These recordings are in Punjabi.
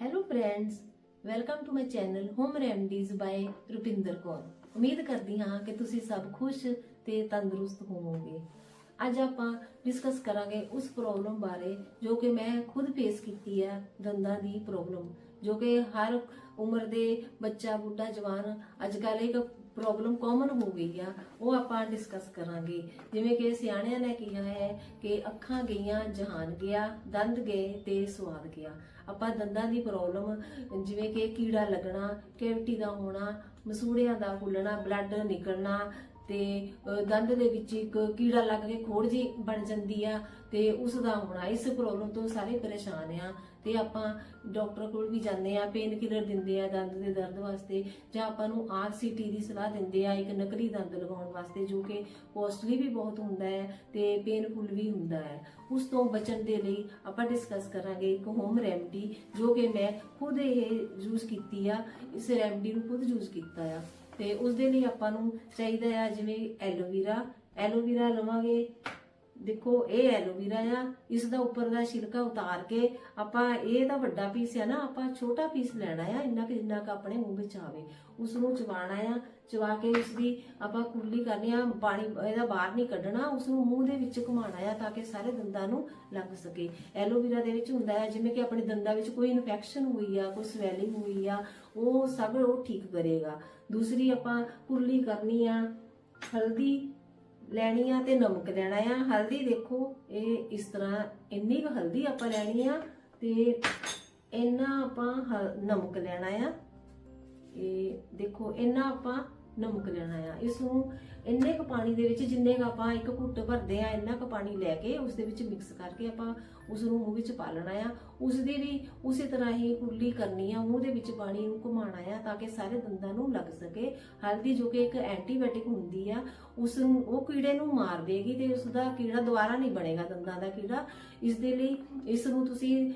Hello friends welcome to my channel home remedies by Rupinder Kaur ਉਮੀਦ ਕਰਦੀ ਹਾਂ ਕਿ ਤੁਸੀਂ ਸਭ ਖੁਸ਼ ਤੇ ਤੰਦਰੁਸਤ ਹੋਵੋਗੇ ਅੱਜ ਆਪਾਂ ਡਿਸਕਸ ਕਰਾਂਗੇ ਉਸ ਪ੍ਰੋਬਲਮ ਬਾਰੇ ਜੋ ਕਿ ਮੈਂ ਖੁਦ ਫੇਸ ਕੀਤੀ ਹੈ ਦੰਦਾਂ ਦੀ ਪ੍ਰੋਬਲਮ ਜੋ ਕਿ ਹਰ ਉਮਰ ਦੇ ਬੱਚਾ ਬੁੱਢਾ ਜਵਾਨ ਅੱਜ ਕੱਲ੍ਹ ਇੱਕ ਪ੍ਰੋਬਲਮ ਕਾਮਨ ਹੋ ਗਈ ਆ, ਉਹ ਆਪਾਂ ਡਿਸਕਸ ਕਰਾਂਗੇ। ਜਿਵੇਂ ਕਿ ਸਿਆਣਿਆਂ ਨੇ ਕਿਹਾ ਹੈ ਕਿ ਅੱਖਾਂ ਗਈਆਂ, ਜਹਾਨ ਗਿਆ, ਦੰਦ ਗਏ ਤੇ ਸਵਾਦ ਗਿਆ। ਆਪਾਂ ਦੰਦਾਂ ਦੀ ਪ੍ਰੋਬਲਮ ਜਿਵੇਂ ਕਿ ਕੀੜਾ ਲੱਗਣਾ, ਕੈਵਿਟੀ ਦਾ ਹੋਣਾ, ਮਸੂੜਿਆਂ ਦਾ ਫੁੱਲਣਾ, ਬਲੱਡ ਨਿਕਲਣਾ ਤੇ ਦੰਦ ਦੇ ਵਿੱਚ ਇੱਕ ਕੀੜਾ ਲੱਗ ਕੇ ਖੋੜ ਜੀ ਬਣ ਜਾਂਦੀ ਆ ਤੇ ਉਸ ਦਾ ਹੋਣਾ ਇਸ ਪ੍ਰੋਬਲਮ ਤੋਂ ਸਾਰੇ ਪਰੇਸ਼ਾਨ ਆ ਤੇ ਆਪਾਂ ਡਾਕਟਰ ਕੋਲ ਵੀ ਜਾਂਦੇ ਆ ਪੇਨ ਕਿਲਰ ਦਿੰਦੇ ਆ ਦੰਦ ਦੇ ਦਰਦ ਵਾਸਤੇ ਜਾਂ ਆਪਾਂ ਨੂੰ ਆਰਸੀਟੀ ਦੀ ਸਲਾਹ ਦਿੰਦੇ ਆ ਇੱਕ ਨਕਲੀ ਦੰਦ ਲਗਾਉਣ ਵਾਸਤੇ ਜੋ ਕਿ ਕੋਸਟਲੀ ਵੀ ਬਹੁਤ ਹੁੰਦਾ ਹੈ ਤੇ ਪੇਨਫੁਲ ਵੀ ਹੁੰਦਾ ਹੈ। ਉਸ ਤੋਂ ਬਚਣ ਦੇ ਲਈ ਆਪਾਂ ਡਿਸਕਸ ਕਰਾਂਗੇ ਇੱਕ ਹੋਮ ਰੈਮਡੀ ਜੋ ਕਿ ਮੈਂ ਖੁਦ ਇਹ ਯੂਜ਼ ਕੀਤੀ ਆ, ਇਸ ਰੈਮਡੀ ਨੂੰ ਖੁਦ ਯੂਜ਼ ਕੀਤਾ ਆ। ਤੇ ਉਸ ਦੇ ਲਈ ਆਪਾਂ ਨੂੰ ਚਾਹੀਦਾ ਆ ਜਿਵੇਂ ਐਲੋਵੀਰਾ ਐਲੋਵੀਰਾ ਲਵਾਂਗੇ। ਦੇਖੋ, ਇਹ ਐਲੋਵੀਰਾ ਆ, ਇਸ ਦਾ ਉੱਪਰ ਦਾ ਛਿਲਕਾ ਉਤਾਰ ਕੇ ਆਪਾਂ ਇਹ ਤਾਂ ਵੱਡਾ ਪੀਸ ਆ ਨਾ, ਆਪਾਂ ਛੋਟਾ ਪੀਸ ਲੈਣਾ ਆ, ਇੰਨਾ ਕਿ ਜਿੰਨਾ ਕਿ ਆਪਣੇ ਮੂੰਹ ਵਿੱਚ ਆਵੇ। ਉਸ ਨੂੰ ਚਬਾਣਾ ਆ ਚਵਾ ਕੇ ਉਸ ਦੀ ਆਪਾਂ ਕੁਰਲੀ ਕਰਨੀ ਆ, ਪਾਣੀ ਇਹਦਾ ਬਾਹਰ ਨਹੀਂ ਕੱਢਣਾ ਉਸ ਨੂੰ ਮੂੰਹ ਦੇ ਵਿੱਚ ਘੁਮਾਉਣਾ ਆ ਤਾਂ ਕਿ ਸਾਰੇ ਦੰਦਾਂ ਨੂੰ ਲੱਗ ਸਕੇ। ਐਲੋਵੀਰਾ ਦੇ ਵਿੱਚ ਹੁੰਦਾ ਹੈ ਜਿਵੇਂ ਕਿ ਆਪਣੇ ਦੰਦਾਂ ਵਿੱਚ ਕੋਈ ਇਨਫੈਕਸ਼ਨ ਹੋਈ ਆ, ਕੋਈ ਸਵੈਲਿੰਗ ਹੋਈ ਆ, ਉਹ ਸਭ ਉਹ ਠੀਕ ਕਰੇਗਾ। ਦੂਸਰੀ ਆਪਾਂ ਕੁਰਲੀ ਕਰਨੀ ਆ, ਹਲਦੀ ਲੈਣੀ ਆ ਤੇ ਨਮਕ ਲੈਣਾ ਆ। ਹਲਦੀ ਦੇਖੋ, ਇਹ ਇਸ ਤਰ੍ਹਾਂ ਇੰਨੀ ਕੁ ਹਲਦੀ ਆਪਾਂ ਲੈਣੀ ਆ ਤੇ ਇੰਨਾ ਆਪਾਂ ਹ- ਨਮਕ ਲੈਣਾ ਆ। ਇਹ ਦੇਖੋ, ਇੰਨਾ ਆਪਾਂ ਨਮਕ ਲੈਣਾ ਆ। ਇਸ ਨੂੰ ਇੰਨੇ ਕੁ ਪਾਣੀ ਦੇ ਵਿੱਚ ਜਿੰਨੇ ਕੁ ਆਪਾਂ ਇੱਕ ਘੁੱਟ ਭਰਦੇ ਆ, ਇੰਨਾ ਕੁ ਪਾਣੀ ਲੈ ਕੇ ਉਸ ਦੇ ਵਿੱਚ ਮਿਕਸ ਕਰਕੇ ਆਪਾਂ ਉਸ ਨੂੰ ਮੂੰਹ ਵਿੱਚ ਪਾ ਲੈਣਾ ਆ। ਉਸ ਦੀ ਵੀ ਉਸੇ ਤਰ੍ਹਾਂ ਹੀ ਕੁਰਲੀ ਕਰਨੀ ਆ, ਮੂੰਹ ਦੇ ਵਿੱਚ ਪਾਣੀ ਨੂੰ ਘੁਮਾਉਣਾ ਆ ਤਾਂ ਕਿ ਸਾਰੇ ਦੰਦਾਂ ਨੂੰ ਲੱਗ ਸਕੇ। ਹਲਦੀ ਜੋ ਕਿ ਇੱਕ ਐਂਟੀਬਾਇਓਟਿਕ ਹੁੰਦੀ ਆ ਉਸ ਨੂੰ ਉਹ ਕੀੜੇ ਨੂੰ ਮਾਰ ਦੇਗੀ ਤੇ ਉਸ ਦਾ ਕੀੜਾ ਦੁਬਾਰਾ ਨਹੀਂ ਬਣੇਗਾ, ਦੰਦਾਂ ਦਾ ਕੀੜਾ। ਇਸ ਦੇ ਲਈ ਇਸ ਨੂੰ ਤੁਸੀਂ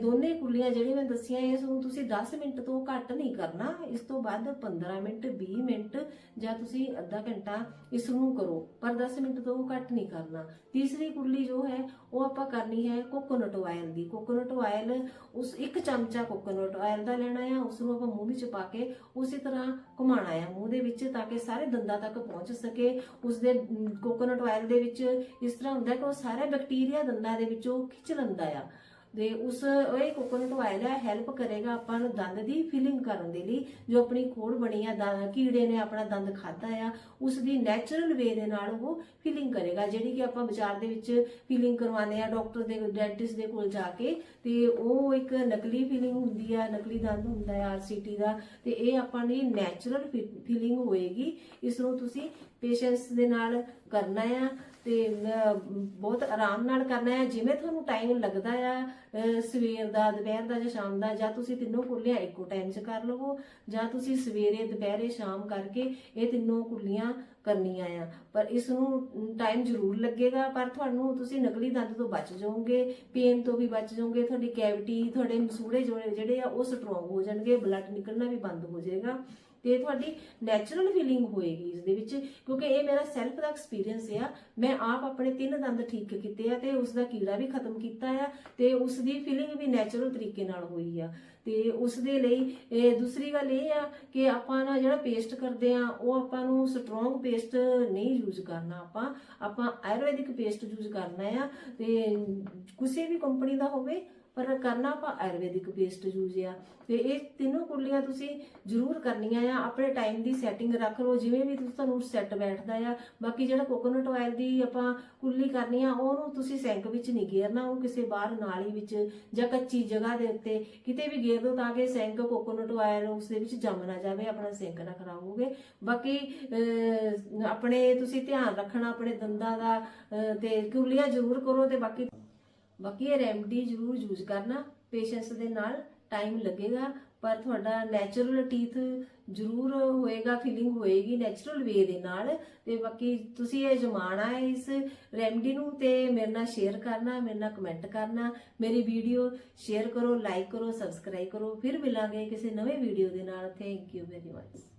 ਦੋਨੇ ਕੁਰਲੀਆਂ ਜਿਹੜੀਆਂ ਮੈਂ ਦੱਸੀਆਂ, ਇਸ ਨੂੰ ਤੁਸੀਂ 10 ਮਿੰਟ ਤੋਂ ਘੱਟ ਨਹੀਂ ਕਰਨਾ। ਇਸ ਤੋਂ ਬਾਅਦ 15 ਮਿੰਟ 20 ਮਿੰਟ ਜਾਂ ਤੁਸੀਂ ਅੱਧਾ ਘੰਟਾ ਇਸ ਨੂੰ ਕਰੋ। ਪਰ 10 ਮਿੰਟ ਤੋਂ ਘੱਟ ਨਹੀਂ ਕਰਨਾ। ਤੀਸਰੀ ਕੁਰਲੀ ਜੋ ਹੈ, ਉਹ ਆਪਾਂ ਕਰਨੀ ਹੈ ਕੋਕੋਨਟ ਆਇਲ ਦੀ। ਕੋਕੋਨਟ ਆਇਲ ਉਸ ਇੱਕ ਚਮਚਾ ਕੋਕੋਨਟ ਆਇਲ ਦਾ ਲੈਣਾ ਹੈ ਉਸ ਨੂੰ ਆਪਾਂ ਮੂੰਹ ਵਿੱਚ ਪਾ ਕੇ ਉਸੇ ਤਰ੍ਹਾਂ ਘੁਮਾਉਣਾ ਹੈ ਮੂੰਹ ਦੇ ਵਿੱਚ ਤਾਂ ਕਿ ਸਾਰੇ ਦੰਦਾਂ ਤੱਕ ਪਹੁੰਚ ਸਕੇ। ਉਸ ਦੇ ਕੋਕੋਨਟ ਆਇਲ ਦੇ ਵਿੱਚ ਇਸ ਤਰ੍ਹਾਂ ਹੁੰਦਾ ਕਿ ਉਹ ਸਾਰਾ ਬੈਕਟੀਰੀਆ ਦੰਦਾਂ ਦੇ ਵਿੱਚੋਂ ਖਿੱਚ ਲੈਂਦਾ ਆ। ਦੇ ਉਸ ਇਹ ਕੋਕੋਨਟ ਆਇਲ ਹੈ ਹੈਲਪ ਕਰੇਗਾ ਆਪਾਂ ਨੂੰ ਦੰਦ ਦੀ ਫੀਲਿੰਗ ਕਰਨ ਦੇ ਲਈ, ਜੋ ਆਪਣੀ ਖੋੜ ਬਣੀ ਆ ਦੰ- ਕੀੜੇ ਨੇ ਆਪਣਾ ਦੰਦ ਖਾਦਾ ਆ, ਉਸ ਦੀ ਨੈਚੁਰਲ ਵੇ ਦੇ ਨਾਲ ਉਹ ਫਿਲਿੰਗ ਕਰੇਗਾ, ਜਿਹੜੀ ਕਿ ਆਪਾਂ ਬਾਜ਼ਾਰ ਦੇ ਵਿੱਚ ਫੀਲਿੰਗ ਕਰਵਾਉਂਦੇ ਆ ਡਾਕਟਰ ਦੇ ਡੈਂਟਿਸਟ ਦੇ ਕੋਲ ਜਾ ਕੇ, ਤੇ ਉਹ ਇੱਕ ਨਕਲੀ ਫੀਲਿੰਗ ਹੁੰਦੀ ਆ, ਨਕਲੀ ਦੰਦ ਹੁੰਦਾ ਹੈ ਆਰਸੀਟੀ ਦਾ, ਤੇ ਇਹ ਆਪਾਂ ਦੀ ਨੈਚੁਰਲ ਫੀਲਿੰਗ ਹੋਏਗੀ, ਇਸ ਨੂੰ ਤੁਸੀਂ ਪੇਸ਼ੈਂਟਸ ਦੇ ਨਾਲ ਕਰਨਾ ਆ ਤੇ ਬਹੁਤ ਆਰਾਮ ਨਾਲ ਕਰਨਾ ਹੈ। ਜਿਵੇਂ ਤੁਹਾਨੂੰ ਟਾਈਮ ਲੱਗਦਾ ਆ ਸਵੇਰ ਦਾ, ਦੁਪਹਿਰ ਦਾ ਜਾਂ ਸ਼ਾਮ ਦਾ, ਜਾਂ ਤੁਸੀਂ ਤਿੰਨੋਂ ਕੁਰਲੀਆਂ ਇੱਕੋ ਟਾਈਮ 'ਚ ਕਰ ਲਵੋ, ਜਾਂ ਤੁਸੀਂ ਸਵੇਰੇ, ਦੁਪਹਿਰੇ, ਸ਼ਾਮ ਕਰਕੇ ਇਹ ਤਿੰਨੋਂ ਕੁਰਲੀਆਂ ਕਰਨੀਆਂ ਆ। ਪਰ ਇਸ ਨੂੰ ਟਾਈਮ ਜ਼ਰੂਰ ਲੱਗੇਗਾ, ਪਰ ਤੁਹਾਨੂੰ ਤੁਸੀਂ ਨਕਲੀ ਦੰਦ ਤੋਂ ਬਚ ਜਾਓਗੇ ਪੇਨ ਤੋਂ ਵੀ ਬਚ ਜਾਓਗੇ, ਤੁਹਾਡੀ ਕੈਵਿਟੀ ਤੁਹਾਡੇ ਮਸੂੜੇ ਜਿਹੜੇ ਆ, ਉਹ ਸਟਰੋਂਗ ਹੋ ਜਾਣਗੇ ਬਲੱਡ ਨਿਕਲਣਾ ਵੀ ਬੰਦ ਹੋ ਜਾਏਗਾ। ਤੇ ਤੁਹਾਡੀ ਨੈਚੁਰਲ ਫੀਲਿੰਗ ਹੋਏਗੀ ਇਸ ਦੇ ਵਿੱਚ, ਕਿਉਂਕਿ ਇਹ ਮੇਰਾ ਸੈਲਫ ਦਾ ਐਕਸਪੀਰੀਅੰਸ ਆ। ਮੈਂ ਆਪ ਆਪਣੇ ਤਿੰਨ ਦੰਦ ਠੀਕ ਕੀਤੇ ਆ ਤੇ ਉਸ ਦਾ ਕੀੜਾ ਵੀ ਖਤਮ ਕੀਤਾ ਆ ਤੇ ਉਸ ਦੀ ਫੀਲਿੰਗ ਵੀ ਨੈਚੁਰਲ ਤਰੀਕੇ ਨਾਲ ਹੋਈ ਆ। ਤੇ ਉਸ ਦੇ ਲਈ ਇਹ ਦੂਸਰੀ ਗੱਲ ਇਹ ਆ ਕਿ ਆਪਾਂ ਨਾ ਜਿਹੜਾ ਪੇਸਟ ਕਰਦੇ ਆ, ਉਹ ਆਪਾਂ ਨੂੰ ਸਟਰੋਂਗ ਪੇਸਟ ਨਹੀਂ ਯੂਜ਼ ਕਰਨਾ ਆਪਾਂ। ਆਪਾਂ ਆਯੁਰਵੈਦਿਕ ਪੇਸਟ ਯੂਜ਼ ਕਰਨਾ ਆ ਤੇ ਕਿਸੇ ਵੀ ਕੰਪਨੀ ਦਾ ਹੋਵੇ ਪਰ ਕਰਨਾ ਆਪਾਂ ਆਯੁਰਵੈਦਿਕ ਪੇਸਟ ਯੂਜ਼ ਆ। ਤੇ ਇਹ ਤਿੰਨੋਂ ਕੁਰਲੀਆਂ ਤੁਸੀਂ ਜ਼ਰੂਰ ਕਰਨੀਆਂ ਆ। ਆਪਣੇ ਟਾਈਮ ਦੀ ਸੈਟਿੰਗ ਰੱਖ ਲਓ ਜਿਵੇਂ ਵੀ ਤੁਹਾਨੂੰ ਸੈੱਟ ਬੈਠਦਾ ਆ। ਬਾਕੀ ਜਿਹੜਾ ਕੋਕੋਨਟ ਆਇਲ ਦੀ ਆਪਾਂ ਕੁਰਲੀ ਕਰਨੀ ਆ ਉਹਨੂੰ ਤੁਸੀਂ ਸੈਂਕ ਵਿੱਚ ਨਹੀਂ ਗੇਰਨਾ। ਉਹ ਕਿਸੇ ਬਾਹਰ ਨਾਲੀ ਵਿੱਚ ਜਾਂ ਕੱਚੀ ਜਗ੍ਹਾ ਦੇ ਉੱਤੇ ਕਿਤੇ ਵੀ ਗੇਰ ਦਿਓ ਤਾਂ ਕਿ ਸੈਂਕ ਕੋਕੋਨਟ ਆਇਲ ਉਸ ਦੇ ਵਿੱਚ ਜੰਮ ਨਾ ਜਾਵੇ ਆਪਣਾ ਸੈਂਕ ਨਾ ਖਰਾਬ ਹੋਵੇ। ਬਾਕੀ ਆਪਣੇ ਤੁਸੀਂ ਧਿਆਨ ਰੱਖਣਾ ਆਪਣੇ ਦੰਦਾਂ ਦਾ ਅਹ, ਤੇ ਕੁਰਲੀਆਂ ਜ਼ਰੂਰ ਕਰੋ ਤੇ ਬਾਕੀ ਬਾਕੀ ਇਹ ਰੈਮਡੀ ਜ਼ਰੂਰ ਯੂਜ਼ ਕਰਨਾ ਪੇਸ਼ੈਂਸ ਦੇ ਨਾਲ ਟਾਈਮ ਲੱਗੇਗਾ, ਪਰ ਤੁਹਾਡਾ ਨੈਚੁਰਲ ਟੀਥ ਜ਼ਰੂਰ ਹੋਏਗਾ ਫੀਲਿੰਗ ਹੋਏਗੀ ਨੈਚੁਰਲ ਵੇ ਦੇ ਨਾਲ। ਤੇ ਬਾਕੀ ਤੁਸੀਂ ਇਹ ਜਮਾਣਾ ਹੈ ਇਸ ਰੈਮਡੀ ਨੂੰ ਤੇ ਮੇਰੇ ਨਾਲ ਸ਼ੇਅਰ ਕਰਨਾ, ਮੇਰੇ ਨਾਲ ਕਮੈਂਟ ਕਰਨਾ, ਮੇਰੀ ਵੀਡੀਓ ਸ਼ੇਅਰ ਕਰੋ ਲਾਈਕ ਕਰੋ ਸਬਸਕ੍ਰਾਈਬ ਕਰੋ, ਫਿਰ ਮਿਲਾਂਗੇ ਕਿਸੇ ਨਵੇਂ ਵੀਡੀਓ ਦੇ ਨਾਲ। Thank you very much